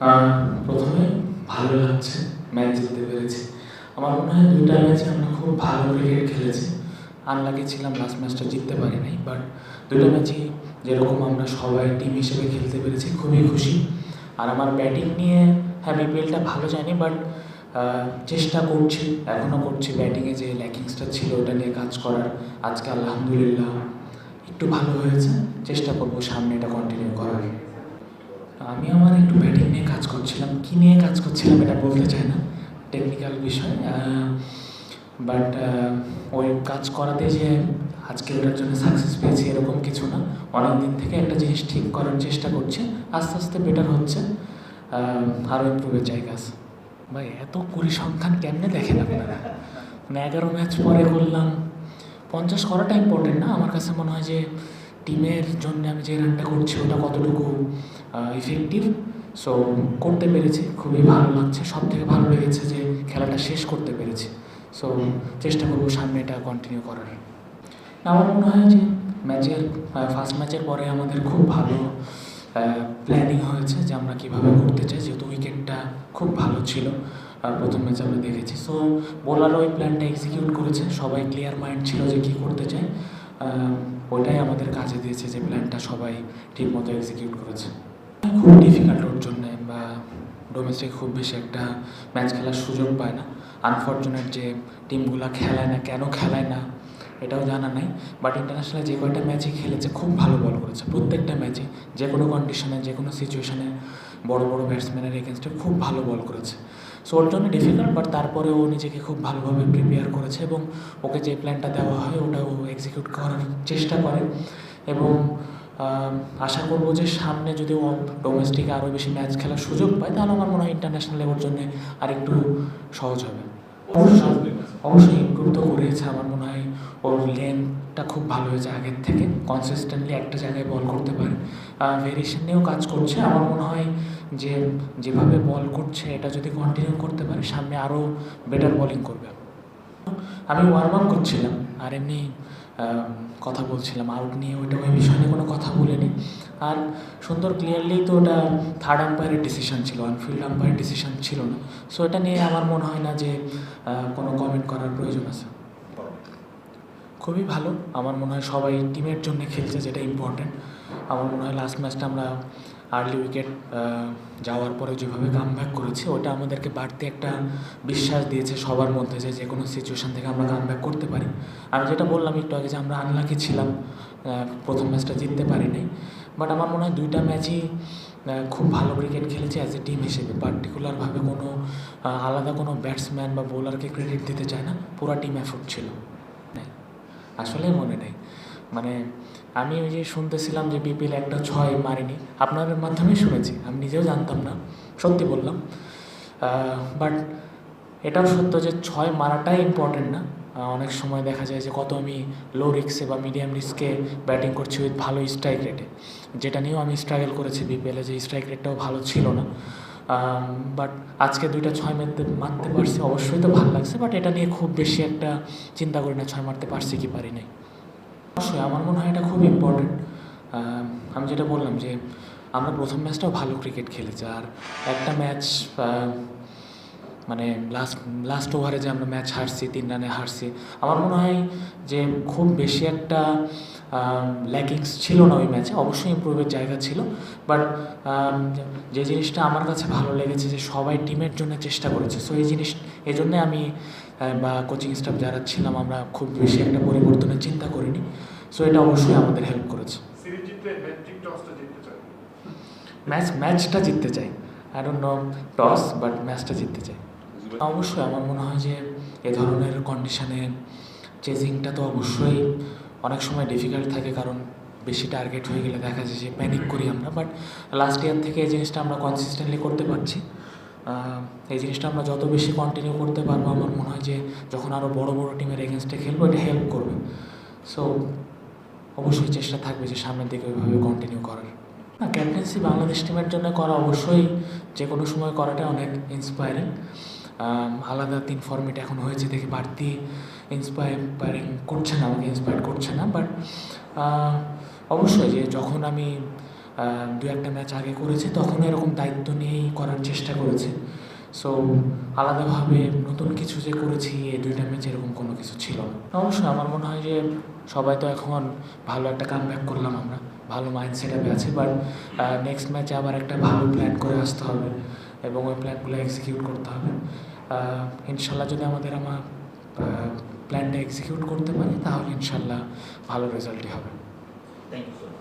আহ, প্রথমে ভালো লাগছে ম্যাচ জিততে পেরেছি। আমার মনে হয় দুইটা ম্যাচে আমরা খুব ভালো ক্রিকেট খেলেছি। আনলাকি ছিলাম লাস্ট ম্যাচটা জিততে পারি নাই বাট দুটো ম্যাচই যেরকম আমরা সবাই টিম হিসেবে খেলতে পেরেছি খুবই খুশি। আর আমার ব্যাটিং নিয়ে হ্যাঁ বিপিএলটা ভালো যায়নি বাট চেষ্টা করছি এখনও করছি ব্যাটিংয়ে যে ল্যাকিংসটা ছিল ওটা নিয়ে কাজ করার। আজকে আলহামদুলিল্লাহ একটু ভালো হয়েছে চেষ্টা করব সামনে এটা কন্টিনিউ করার। আমি আমার একটু ব্যাটিং নিয়ে কাজ করছিলাম। কী নিয়ে কাজ করছিলাম এটা বলতে চাই না টেকনিক্যাল বিষয় বাট ওই কাজ করাতে যে আজকে ওটার জন্য সাকসেস পেয়েছি এরকম কিছু না। অনেক দিন থেকে একটা জিনিস ঠিক করার চেষ্টা করছে, আস্তে আস্তে বেটার হচ্ছে আরও ইম্প্রুভের জায়গা আছে। ভাই, এত পরিসংখ্যান কেমনে দেখেন আপনারা? মানে এগারো ম্যাচ পরে করলাম, পঞ্চাশ করাটা ইম্পর্টেন্ট না? আমার কাছে মনে হয় যে টিমের জন্য আমি যে রানটা করছি, ওটা কতটুকু ইফেক্টিভ সো করতে পেরেছি, খুবই ভালো লাগছে। সব থেকে ভালো লেগেছে যে খেলাটা শেষ করতে পেরেছি। সো চেষ্টা করব সামনে এটা কন্টিনিউ করার। আমার মনে হয় যে ম্যাচের ফার্স্ট ম্যাচের পরে আমাদের খুব ভালো প্ল্যানিং হয়েছে যে আমরা কীভাবে করতে চাই। যেহেতু উইকেটটা খুব ভালো ছিল প্রথম ম্যাচে আমরা দেখেছি। সো বোলারও ওই প্ল্যানটা এক্সিকিউট করেছে। সবাই ক্লিয়ার মাইন্ড ছিল যে কী করতে চাই ওটাই আমাদের কাজে দিয়েছে যে প্ল্যানটা সবাই ঠিকমতো এক্সিকিউট করেছে। খুব ডিফিকাল্ট ওর জন্যে বা ডোমেস্টিক খুব বেশি একটা ম্যাচ খেলার সুযোগ পায় না। আনফর্চুনেট যে টিমগুলো খেলায় না, কেন খেলায় না, এটাও জানা নাই। বাট ইন্টারন্যাশনাল যে কয়টা ম্যাচই খেলেছে, খুব ভালো বল করেছে। প্রত্যেকটা ম্যাচে যে কোনো কন্ডিশনে যে কোনো সিচুয়েশনে বড় বড় ব্যাটসম্যানের এগেনস্টে খুব ভালো বল করেছে। সো ওর জন্য ডিফিকাল্ট বাট তারপরে ও নিজেকে খুব ভালোভাবে প্রিপেয়ার করেছে এবং ওকে যে প্ল্যানটা দেওয়া হয় ওটা ও এক্সিকিউট করার চেষ্টা করে। এবং আশা করব যে সামনে যদি ও ডোমেস্টিকে আরও বেশি ম্যাচ খেলার সুযোগ পায় তাহলে আমার মনে হয় ইন্টারন্যাশনাল লেভেল জন্য আরেকটু সহজ হবে। অবশ্যই। অবশ্যই ইমপ্রুভ তো করেছে আমার মনে হয় ওর লেনটা খুব ভালো হয়েছে আগের থেকে। কনসিস্টেন্টলি একটা জায়গায় বল করতে পারে। ভেরিয়েশন নিয়েও কাজ করছে। আমার মনে হয় যে যেভাবে বল করছে, এটা যদি কন্টিনিউ করতে পারে, সামনে আরও বেটার বোলিং করবে। আমি ওয়ার্ম আপ করছিলাম। আর এমনি কথা বলছিলাম। আউট নিয়ে ওইটা ওই বিষয় নিয়ে কোনো কথা বলিনি। আর সুন্দর ক্লিয়ারলি তো ওটা থার্ড আম্পায়ারের ডিসিশন ছিল। অনফিল্ড আম্পায়ার ডিসিশন ছিল না। সো এটা নিয়ে আমার মনে হয় না যে কোনো কমেন্ট করার প্রয়োজন আছে। খুবই ভালো। আমার মনে হয় সবাই টিমের জন্য খেলছে যেটা ইম্পর্ট্যান্ট আমার মনে হয় লাস্ট ম্যাচটা আমরা আর্লি উইকেট যাওয়ার পরে যেভাবে কাম ব্যাক করেছি, ওটা আমাদেরকে বাড়তি একটা বিশ্বাস দিয়েছে সবার মধ্যে যে যে কোনো সিচুয়েশান থেকে আমরা কাম ব্যাক করতে পারি। আমি যেটা বললাম একটু আগে যে আমরা আনলাকি ছিলাম প্রথম ম্যাচটা জিততে পারিনি। বাট আমার মনে হয় দুইটা ম্যাচই খুব ভালো ক্রিকেট খেলেছে অ্যাজ এ টিম হিসেবে। পার্টিকুলারভাবে কোনো আলাদা কোনো ব্যাটসম্যান বা বোলারকে ক্রেডিট দিতে চায় না। পুরা টিম এফোর্ট ছিল। আসলে মনে নেই। মানে আমি ওই যে শুনতেছিলাম যে বিপিএল একটা ছয় মারিনি আপনাদের মাধ্যমেই শুনেছি, আমি নিজেও জানতাম না, সত্যি বললাম। বাট এটাও সত্য যে ছয় মারাটাই ইম্পর্টেন্ট না। অনেক সময় দেখা যায় যে কত আমি লো রিক্সে বা মিডিয়াম রিস্কে ব্যাটিং করছি উইথ ভালো স্ট্রাইক রেটে যেটা নিয়েও আমি স্ট্রাগল করেছি বিপিএলে যে স্ট্রাইক রেটটাও ভালো ছিল না। বাট আজকে দুইটা ছয় মারতে মারতে পারছি। অবশ্যই তো ভালো লাগছে বাট এটা নিয়ে খুব বেশি একটা চিন্তা করি না, ছয় মারতে পারছি কি পারি নাই। অবশ্যই, আমার মনে হয় এটা খুব ইম্পর্টেন্ট আমি যেটা বললাম যে, আমরা প্রথম ম্যাচটাও ভালো ক্রিকেট খেলেছি, আর একটা ম্যাচ মানে লাস্ট লাস্ট ওভারে যে আমরা ম্যাচ হারছি তিন রানে হারছি আমার মনে হয় যে খুব বেশি একটা ল্যাকিংস ছিল না ওই ম্যাচে অবশ্যই ইম্প্রুভের জায়গা ছিল বাট যে জিনিসটা আমার কাছে ভালো লেগেছে যে সবাই টিমের জন্য চেষ্টা করেছে। সো এই জিনিস এই জন্যে আমি বা কোচিং স্টাফ যারা ছিলাম আমরা খুব বেশি একটা পরিবর্তনের চিন্তা করিনি। সো এটা অবশ্যই আমাদের হেল্প করেছে। ম্যাচ ম্যাচটা জিততে চাই? I don't know toss but ম্যাচটা জিততে চাই। অবশ্যই আমার মনে হয় যে এ ধরনের কন্ডিশনে চেজিংটা তো অবশ্যই অনেক সময় ডিফিকাল্ট থাকে কারণ বেশি টার্গেট হয়ে গেলে দেখা যায় যে প্যানিক করি আমরা। বাট লাস্ট ইয়ার থেকে এই জিনিসটা আমরা কনসিস্টেন্টলি করতে পারছি। এই জিনিসটা আমরা যত বেশি কন্টিনিউ করতে পারব, আমার মনে হয় যে যখন আরও বড় বড় টিমের এগেনস্টে খেলব, এটা হেল্প করবে। সো অবশ্যই চেষ্টা থাকবে যে সামনের দিকে ওইভাবে কন্টিনিউ করার। না ক্যাপ্টেন্সি বাংলাদেশ টিমের জন্য করা অবশ্যই যে কোনো সময় করাটা অনেক ইন্সপায়ারিং আলাদা তিন ফর্মেট এখন হয়েছে, দেখে বাড়তি ইন্সপায়ারিং করছে না, আমাকে ইন্সপায়ার করছে না বাট অবশ্যই যে যখন আমি দু একটা ম্যাচ আগে করেছি, তখন এরকম দায়িত্ব নিয়েই করার চেষ্টা করেছে। সো আলাদাভাবে নতুন কিছু যে করেছি, এই দুইটা ম্যাচ এরকম কোনো কিছু ছিল না। অবশ্যই আমার মনে হয় যে সবাই তো এখন ভালো একটা কাম ব্যাক করলাম আমরা, ভালো মাইন্ড সেট আপে আছে বাট নেক্সট ম্যাচে আবার একটা ভালো প্ল্যান করে আসতে হবে। এবং ওই প্ল্যানগুলো এক্সিকিউট করতে হবে। ইনশাল্লাহ যদি আমাদের আমার প্ল্যানটা এক্সিকিউট করতে পারি, তাহলে ইনশাল্লাহ ভালো রেজাল্টই হবে। Thank you